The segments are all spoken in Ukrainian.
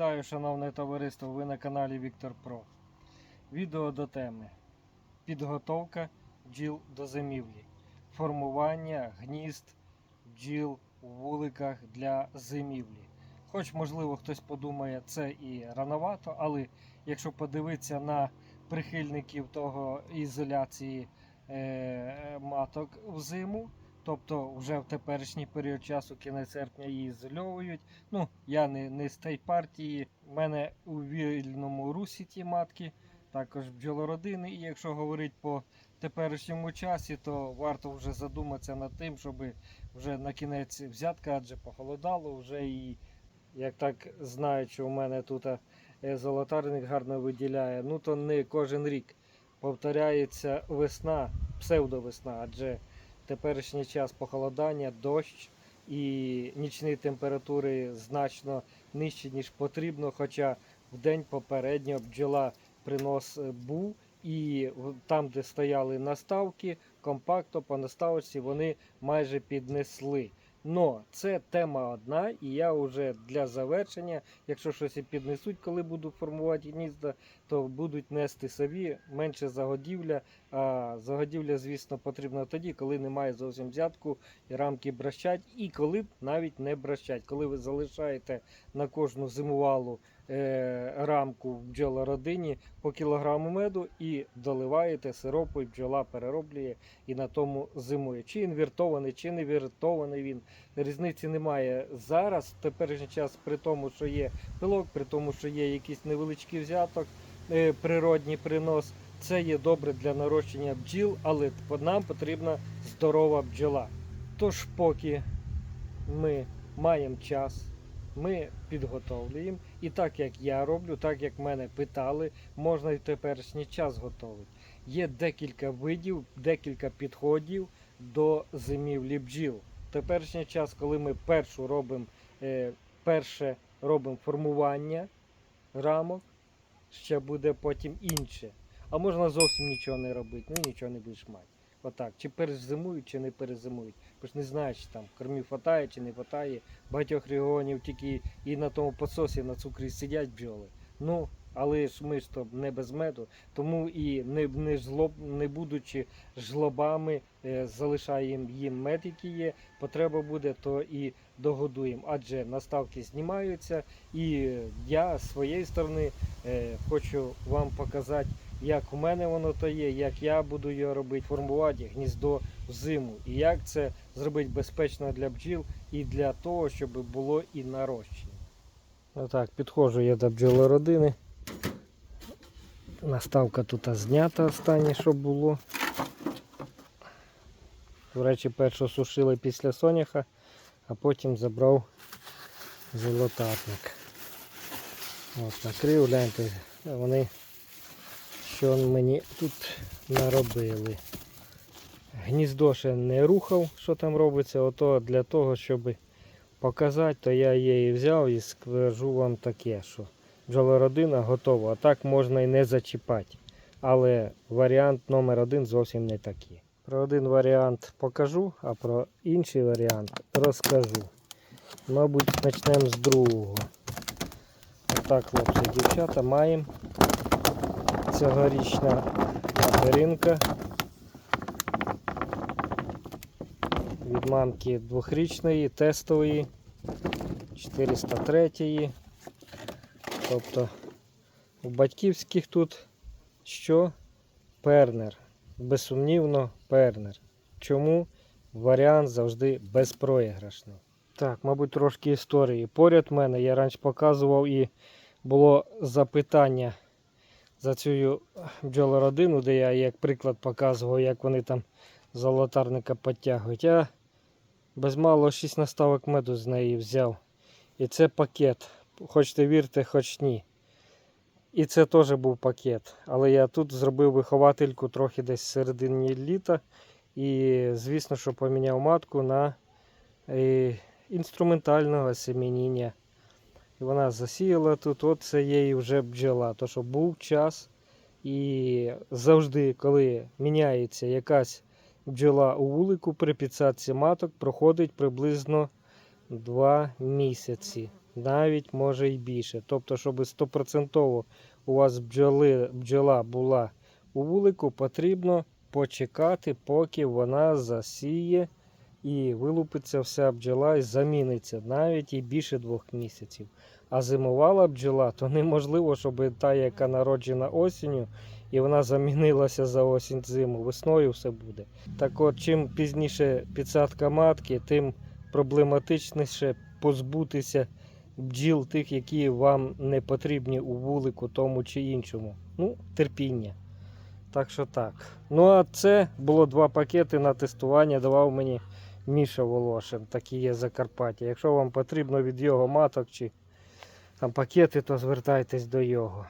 Вітаю, шановне товариство! Ви на каналі Віктор Про. Відео до теми Підготовка бджіл до зимівлі. Формування гнізд бджіл у вуликах для зимівлі. Хоч, можливо, хтось подумає, це і рановато, але якщо подивитися на прихильників того ізоляції е, маток взиму, тобто вже в теперішній період часу, кінець серпня її ізольовують. Ну, я не, не з тієї партії. У мене у вільному русі ті матки, також бджолородини. І якщо говорити по теперішньому часі, то варто вже задуматися над тим, щоб вже на кінець взятка, адже похолодало, вже і як так знають, що у мене тут е, золотарник гарно виділяє, ну то не кожен рік повторяється весна, псевдовесна, адже теперішній час похолодання, дощ і нічні температури значно нижчі, ніж потрібно. Хоча в день попередньо бджола принос е, був, і там, де стояли наставки, компактно по наставці вони майже піднесли. Но це тема одна, і я вже для завершення, якщо щось і піднесуть, коли буду формувати гнізда, то будуть нести собі менше загодівля. А загодівля, звісно, потрібна тоді, коли немає зовсім взятку і рамки бращать, і коли навіть не бращать. Коли ви залишаєте на кожну зимувалу рамку в бджолородині по кілограму меду і доливаєте сиропу, і бджола перероблює і на тому зимує. Чи інвертований, чи не інвертований він. Різниці немає зараз, в теперішній час, при тому, що є пилок, при тому, що є якийсь невеличкий взяток, е, природній принос. Це є добре для нарощення бджіл, але нам потрібна здорова бджола. Тож, поки ми маємо час, ми підготовлюємо. І так як я роблю, так як мене питали, можна і в теперішній час готувати. Є декілька видів, декілька підходів до зимівлі бджіл. В теперішній час, коли ми першу робимо, е, перше робимо формування рамок, ще буде потім інше. А можна зовсім нічого не робити, ну нічого не будеш мати. Отак. Чи перезимують, чи не перезимують. Ж не знаєш, там кормів хватає чи не хватає. Багатьох регіонів тільки і на тому подсосі на цукрі сидять бджоли. Ну, але ж ми ж то не без меду, тому і не, не, жлоб, не будучи жлобами, е, залишаємо їм мед, який є. Потреба буде, то і догодуємо. Адже наставки знімаються. І я з своєї сторони е, хочу вам показати, як у мене воно то є, як я буду його робити, формувати гніздо взиму. І як це зробити безпечно для бджіл і для того, щоб було і нарощення. Отак, підходжу я до бджолородини. Наставка тут знята останнє, що було. До речі, першу сушили після соняха, а потім забрав золотарник. От, накрив, гляньте, вони що мені тут наробили. Гніздо ще не рухав, що там робиться, ото для того, щоб показати, то я її взяв і скажу вам таке, що бджолородина готова. А так можна і не зачіпати. Але варіант номер один зовсім не такий. Про один варіант покажу, а про інший варіант розкажу. Мабуть, почнемо з другого. Отак, хлопці дівчата, маємо цьогорічна материнка. Від мамки двохрічної, тестової, 403. Тобто у батьківських тут що? Пернер. Безсумнівно пернер. Чому варіант завжди безпроіграшний? Так, мабуть, трошки історії. Поряд мене я раніше показував і було запитання за цю бджолородину, де я як приклад показував, як вони там золотарника підтягують. Я без мало 6 наставок меду з неї взяв. І це пакет. Хочете вірте, хоч ні. І це теж був пакет. Але я тут зробив виховательку трохи десь середині літа. І, звісно, що поміняв матку на е, інструментального семеніння. І вона засіяла тут, от це їй вже бджола. То що був час. І завжди, коли міняється якась бджола у вулику при підсадці маток, проходить приблизно 2 місяці. навіть може і більше. Тобто, щоб стопроцентово у вас бджоли, бджола була у вулику, потрібно почекати, поки вона засіє і вилупиться вся бджола і заміниться навіть і більше двох місяців. А зимувала бджола, то неможливо, щоб та, яка народжена осінню, і вона замінилася за осінь зиму. Весною все буде. Так от, чим пізніше підсадка матки, тим проблематичніше позбутися бджіл тих, які вам не потрібні у вулику тому чи іншому. Ну, терпіння. Так що так. Ну а це було два пакети на тестування. Давав мені Міша Волошин, такі є Закарпаття. Якщо вам потрібно від його маток чи там пакети, то звертайтесь до його.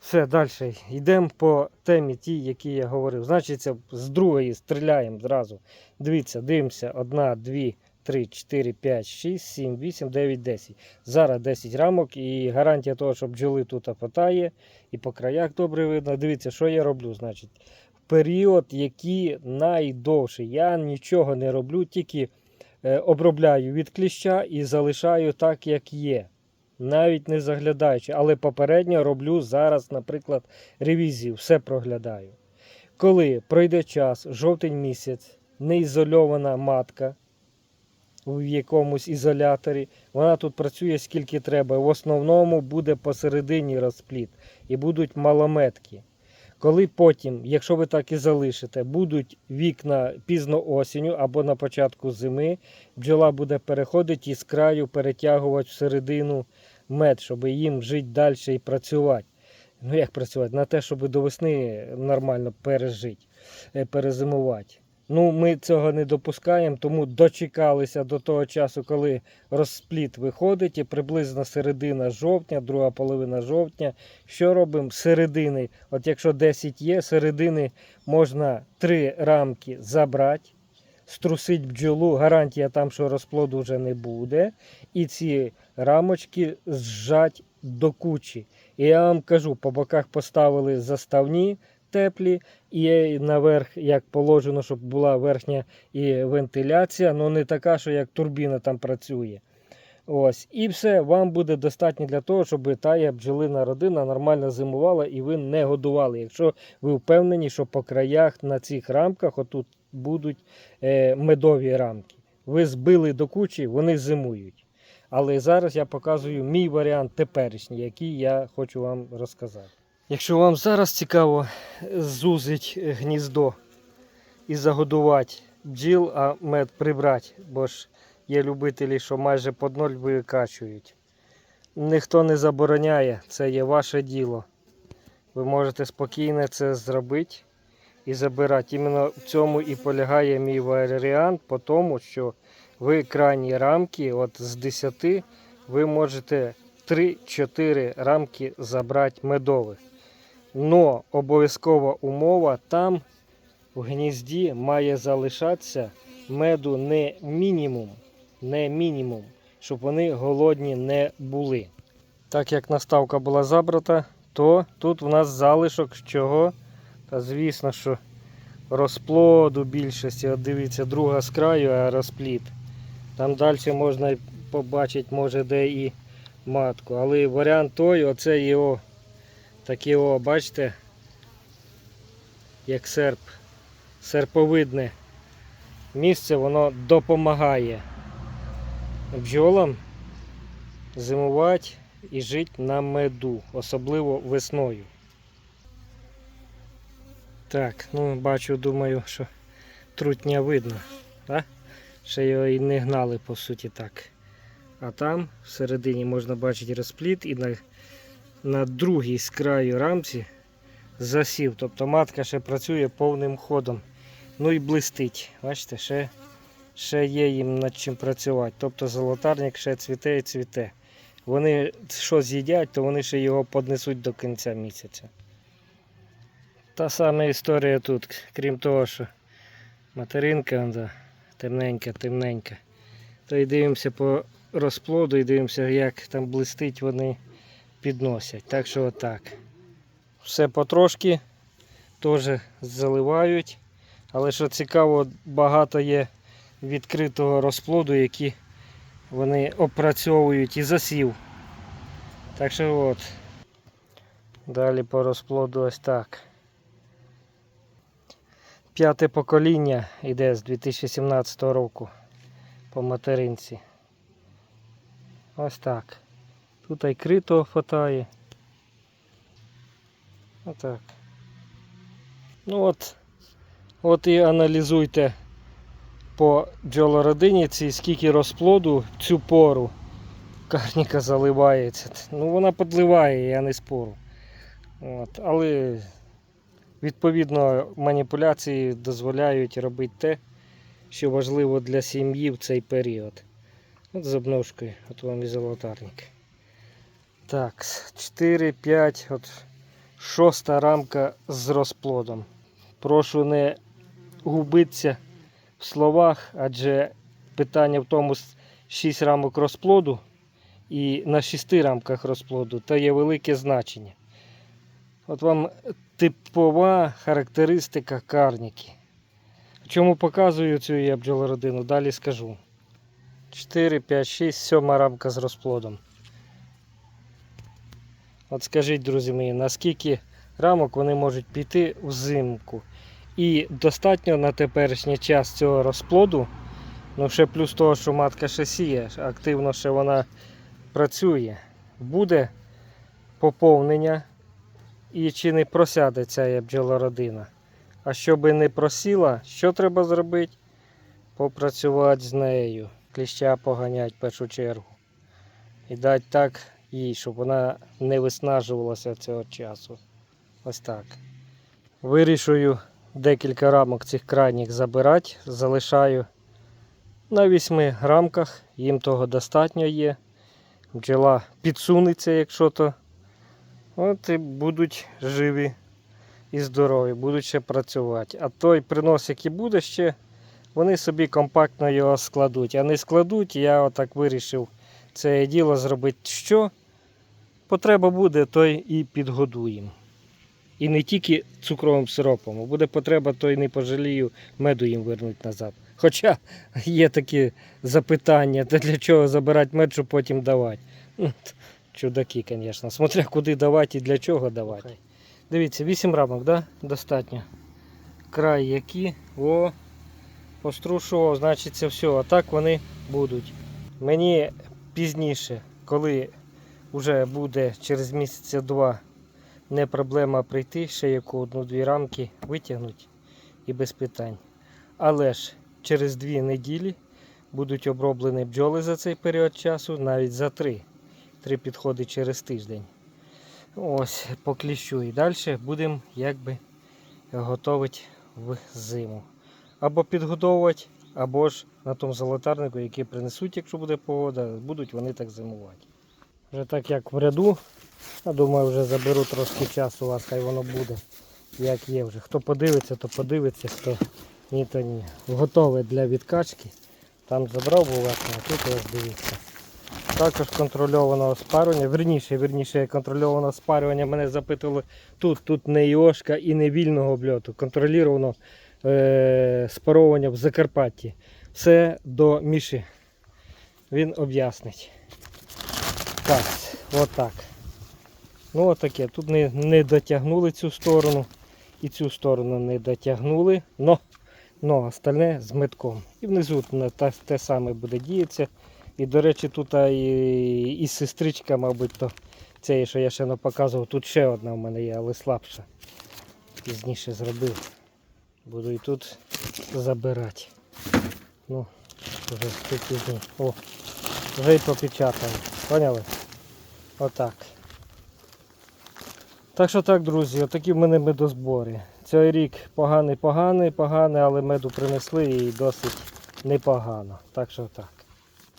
Все, далі. Йдемо по темі ті, які я говорив. Значить, з другої стріляємо зразу. Дивіться, дивимося. Одна, дві, три, чотири, п'ять, шість, сім, вісім, дев'ять, десять. Зараз 10 рамок і гарантія того, що бджоли тут потає і по краях добре видно. Дивіться, що я роблю. Значить, період, який найдовший. Я нічого не роблю, тільки е, обробляю від кліща і залишаю так, як є. Навіть не заглядаючи, але попередньо роблю зараз, наприклад, ревізію, все проглядаю. Коли пройде час, жовтень місяць, неізольована матка в якомусь ізоляторі, вона тут працює скільки треба. В основному буде посередині розпліт і будуть малометки. Коли потім, якщо ви так і залишите, будуть вікна пізно осінню або на початку зими, бджола буде переходити і з краю перетягувати всередину мед, щоб їм жити далі і працювати. Ну як працювати? На те, щоб до весни нормально пережити, е, перезимувати. Ну, ми цього не допускаємо, тому дочекалися до того часу, коли розпліт виходить, і приблизно середина жовтня, друга половина жовтня. Що робимо? Середини, от якщо 10 є, середини можна 3 рамки забрати, струсить бджолу, гарантія там, що розплоду вже не буде. І ці рамочки зжать до кучі. І я вам кажу, по боках поставили заставні теплі, і наверх, як положено, щоб була верхня і вентиляція, але не така, що як турбіна там працює. Ось, І все, вам буде достатньо для того, щоб тая бджолина родина нормально зимувала і ви не годували. Якщо ви впевнені, що по краях на цих рамках отут будуть е, медові рамки. Ви збили до кучі, вони зимують. Але зараз я показую мій варіант теперішній, який я хочу вам розказати. Якщо вам зараз цікаво зузить гніздо і загодувати бджіл, а мед прибрати, бо ж є любителі, що майже під ноль викачують. Ніхто не забороняє, це є ваше діло. Ви можете спокійно це зробити і забирати. Іменно в цьому і полягає мій варіант, по тому, що ви крайні рамки, от з 10 ви можете 3-4 рамки забрати медових. Но обов'язкова умова там в гнізді має залишатися меду не мінімум, не мінімум, щоб вони голодні не були. Так як наставка була забрата, то тут в нас залишок чого? Та звісно, що розплоду більшості. От дивіться, друга з краю, а розпліт. Там далі можна побачити, може, де і матку. Але варіант той, оце його таке, о, бачите, як серп, серповидне місце, воно допомагає бджолам зимувати і жити на меду, особливо весною. Так, ну бачу, думаю, що трутня видно, так? Ще його і не гнали, по суті, так. А там всередині можна бачити розпліт і на, на другій з рамці засів. Тобто матка ще працює повним ходом. Ну і блистить. Бачите, ще, ще є їм над чим працювати. Тобто золотарник ще цвіте і цвіте. Вони що з'їдять, то вони ще його поднесуть до кінця місяця. Та сама історія тут, крім того, що материнка да, темненька, темненька. То й дивимося по розплоду і дивимося, як там блистить вони підносять. Так що отак. Все потрошки теж заливають. Але що цікаво, багато є відкритого розплоду, які вони опрацьовують і засів. Так що от. Далі по розплоду ось так. П'яте покоління йде з 2017 року по материнці. Ось так. Тут і критого хватає. Отак. Ну от, от і аналізуйте по бджолородині цій, скільки розплоду в цю пору карніка заливається. Ну вона подливає, я не спору. От, але відповідно маніпуляції дозволяють робити те, що важливо для сім'ї в цей період. От з обножкою, от вам і золотарник. Так, 4, 5, от шоста рамка з розплодом. Прошу не губитися в словах, адже питання в тому 6 рамок розплоду і на 6 рамках розплоду та є велике значення. От вам типова характеристика карніки. Чому показую цю я бджолородину, далі скажу. 4, 5, 6, 7 рамка з розплодом. От скажіть, друзі мої, наскільки рамок вони можуть піти взимку. І достатньо на теперішній час цього розплоду. Ну, ще плюс того, що матка ще сіє, активно ще вона працює. Буде поповнення і чи не просяде ця бджолородина. А щоб не просіла, що треба зробити? Попрацювати з нею. Кліща поганять в першу чергу. І дати так їй, щоб вона не виснажувалася цього часу. Ось так. Вирішую декілька рамок цих крайніх забирати. Залишаю на 8 рамках, їм того достатньо є. Бджола підсунеться, якщо то. От і будуть живі і здорові, будуть ще працювати. А той принос, який буде ще, вони собі компактно його складуть. А не складуть, я отак вирішив це діло зробити. Що потреба буде, той і підгодуємо. І не тільки цукровим сиропом, а буде потреба, то й не пожалію меду їм вернуть назад. Хоча є такі запитання, то для чого забирати мед, щоб потім давати. Ну, Чудаки, звісно. Смотря куди давати і для чого давати. Дивіться, 8 рамок, да? достатньо. Край які. О, пострушував, значить це все. А так вони будуть. Мені пізніше, коли вже буде через місяця два не проблема прийти, ще яку одну-дві рамки витягнути і без питань. Але ж через дві неділі будуть оброблені бджоли за цей період часу, навіть за три. Три підходи через тиждень. Ось, по кліщу. І далі будемо якби готувати в зиму. Або підгодовувати, або ж на тому золотарнику, який принесуть, якщо буде погода, будуть вони так зимувати. Вже так як в ряду, я думаю, вже заберу трошки часу у вас, хай воно буде, як є вже. Хто подивиться, то подивиться, хто ні, то ні. Готове для відкачки. Там забрав вас, а тут ось дивіться. Також контрольоване спарювання. Верніше, верніше, контрольоване спарювання. Мене запитували тут, тут не іошка і не вільного обльоту. Контроліровано е- спаровування в Закарпатті. Все до Міші. Він об'яснить. Так, отак. Ну отаке. Тут не, не дотягнули цю сторону і цю сторону не дотягнули. Но, но остальне з метком. І внизу те, те саме буде діятися. І, до речі, тут і, і сестричка, мабуть, то це, що я ще не показував. Тут ще одна в мене є, але слабша. Пізніше зробив. Буду і тут забирати. Ну, вже тут пізніше. О, вже й попечатано. Поняли? Отак. Так що так, друзі, отакі в мене медозбори. Цей рік поганий, поганий, поганий, але меду принесли і досить непогано. Так що так.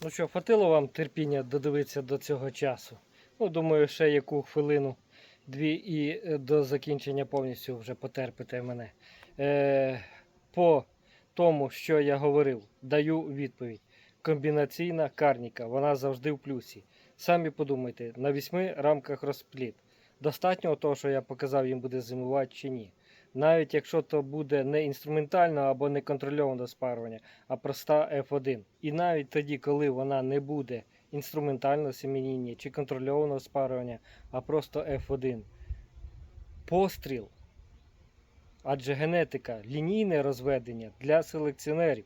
Ну що, хватило вам терпіння додивитися до цього часу? Ну, думаю, ще яку хвилину, дві і е, до закінчення повністю вже потерпите мене. Е, по тому, що я говорив, даю відповідь. Комбінаційна карніка, вона завжди в плюсі. Самі подумайте, на вісьми рамках розпліт. Достатньо того, що я показав, їм буде зимувати чи ні. навіть якщо то буде не інструментальне або не контрольоване спарювання, а проста F1. І навіть тоді, коли вона не буде інструментального семеніння чи контрольованого спарювання, а просто F1. Постріл. Адже генетика лінійне розведення для селекціонерів.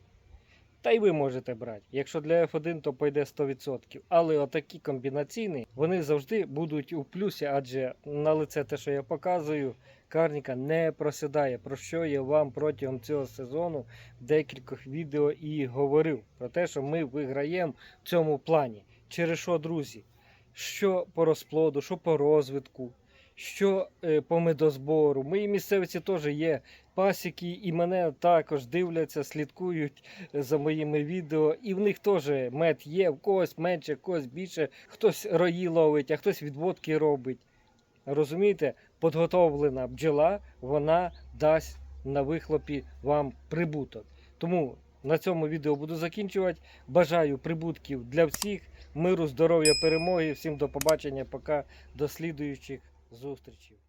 Та й ви можете брати. Якщо для F1, то пойде 100%. Але отакі комбінаційні, вони завжди будуть у плюсі, адже на лице те, що я показую, карніка не просідає, про що я вам протягом цього сезону в декількох відео і говорив. Про те, що ми виграємо в цьому плані. Через що, друзі? Що по розплоду, що по розвитку, що е, по медозбору. Мої місцевці теж є пасіки, і мене також дивляться, слідкують за моїми відео. І в них теж мед є, в когось менше, в когось більше, хтось рої ловить, а хтось відводки робить. Розумієте, підготовлена бджола, вона дасть на вихлопі вам прибуток. Тому на цьому відео буду закінчувати. Бажаю прибутків для всіх, миру, здоров'я, перемоги. Всім до побачення, пока до слідуючих зустрічей.